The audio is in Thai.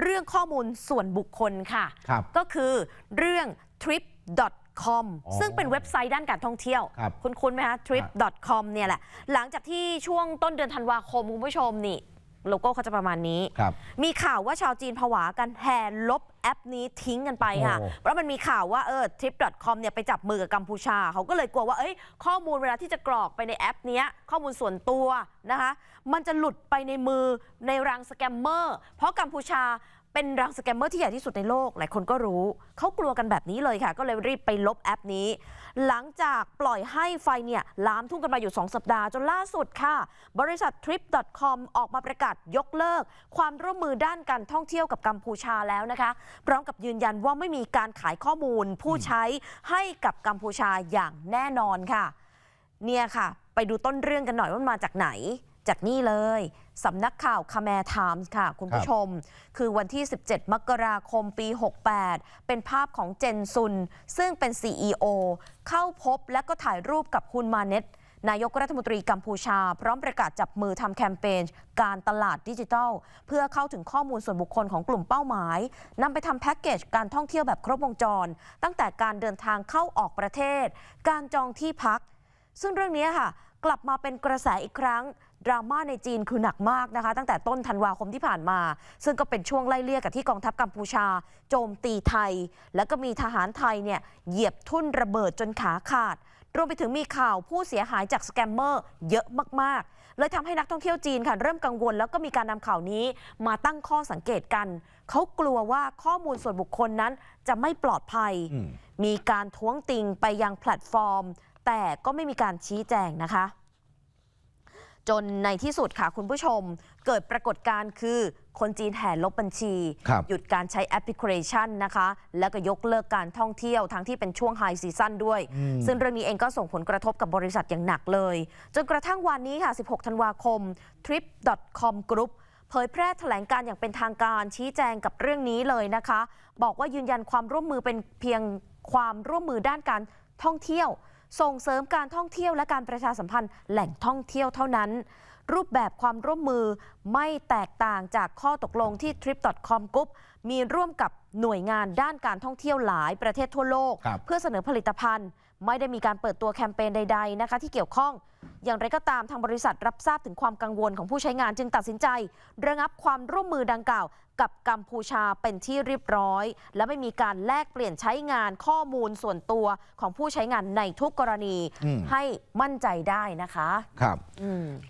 เรื่องข้อมูลส่วนบุคคลค่ะครับก็คือเรื่อง trip.com อ๋อซึ่งเป็นเว็บไซต์ด้านการท่องเที่ยวครับคุณคุ้นๆไหมคะ trip.com เนี่ยแหละ หลังจากที่ช่วงต้นเดือนธันวาคมคุณผู้ชมนี่ โลโก้เขาจะประมาณนี้ ครับ มีข่าวว่าชาวจีนผวากันแห่ลบแอปนี้ทิ้งกันไปค่ะ โอ้ เพราะมันมีข่าวว่าเออ trip.com เนี่ยไปจับมือกับกัมพูชา เขาก็เลยกลัวว่าเอ้ยข้อมูลเวลาที่จะกรอกไปในแอปเนี้ยข้อมูลส่วนตัวนะคะ มันจะหลุดไปในมือในรังสแกมเมอร์ เพราะกัมพูชา เป็นรังสแกมเมอร์ที่ใหญ่ที่สุดในโลก หลายคนก็รู้ เขากลัวกันแบบนี้เลยค่ะ ก็เลยรีบไปลบแอปนี้ หลังจากปล่อยให้ไฟเนี่ยลามทุ่งกันมาอยู่ 2 สัปดาห์ จนล่าสุดค่ะ บริษัท trip.com ออกมาประกาศยกเลิก ความร่วมมือด้านการท่องเที่ยวกับกัมพูชาแล้วนะคะ พร้อมกับยืนยันว่าไม่มีการขายข้อมูลผู้ใช้ให้กับกัมพูชาอย่างแน่นอนค่ะ เนี่ยค่ะ ไปดูต้นเรื่องกันหน่อยว่ามันมาจากไหน จากนี่เลยสำนักข่าวคาแมร์ไทมส์ค่ะ คุณผู้ชม คือวันที่ 17 มกราคมปี 68 เป็นภาพของเจนซุน ซึ่งเป็น CEO เข้าพบและก็ถ่ายรูปกับฮุนมาเน็ตนายกรัฐมนตรีกัมพูชา พร้อมประกาศจับมือทำแคมเปญการตลาดดิจิทัล เพื่อเข้าถึงข้อมูลส่วนบุคคลของกลุ่มเป้าหมายนำไปทำแพ็กเกจการท่องเที่ยวแบบครบวงจร ตั้งแต่การเดินทางเข้าออกประเทศ การจองที่พัก ซึ่งเรื่องนี้ค่ะ กลับมาเป็นกระแสอีกครั้ง ดราม่าในจีนคือหนักมากนะคะ ตั้งแต่ต้นธันวาคมที่ผ่านมา ซึ่งก็เป็นช่วงไล่เลี่ยกับที่กองทัพกัมพูชา โจมตีไทย แล้วก็มีทหารไทยเนี่ยเหยียบทุ่นระเบิดจนขาขาด รวมไปถึงมีข่าวผู้เสียหายจากสแกมเมอร์เยอะมากๆ เลยทำให้นักท่องเที่ยวจีนค่ะเริ่มกังวล แล้วก็มีการนำข่าวนี้มาตั้งข้อสังเกตกัน เขากลัวว่าข้อมูลส่วนบุคคลนั้นจะไม่ปลอดภัยอืมมีการท้วงติงไปยังแพลตฟอร์ม แต่ก็ไม่มีการชี้แจงนะคะ จนในที่สุดค่ะคุณผู้ชม เกิดปรากฏการณ์คือคนจีนแห่ลบบัญชี ครับ หยุดการใช้แอปพลิเคชันนะคะ แล้วก็ยกเลิกการท่องเที่ยวทั้งที่เป็นช่วงไฮซีซั่นด้วยอืมซึ่งเรื่องนี้เองก็ส่งผลกระทบกับบริษัทอย่างหนักเลย จนกระทั่งวันนี้ค่ะ 16 ธันวาคม trip.com group เผยแพร่แถลงการอย่างเป็นทางการชี้แจงกับเรื่องนี้เลยนะคะ บอกว่ายืนยันความร่วมมือเป็นเพียงความร่วมมือด้านการท่องเที่ยว ส่งเสริมการท่องเที่ยวและการประชาสัมพันธ์แหล่งท่องเที่ยวเท่านั้น รูปแบบความร่วมมือไม่แตกต่างจากข้อตกลงที่ trip.com group มีร่วมกับหน่วยงานด้านการท่องเที่ยวหลายประเทศทั่วโลกครับเพื่อเสนอผลิตภัณฑ์ ไม่ได้มีการเปิดตัวแคมเปญใด ๆ นะคะ ที่เกี่ยวข้อง อย่างไรก็ตามทางบริษัทรับทราบถึงความกังวลของผู้ใช้งานจึงตัดสินใจ ระงับความร่วมมือดังกล่าว กับกัมพูชาเป็นที่เรียบร้อย และไม่มีการแลกเปลี่ยนใช้งานข้อมูลส่วนตัวของผู้ใช้งานในทุกกรณี อืม ให้มั่นใจได้นะคะ ครับ อืม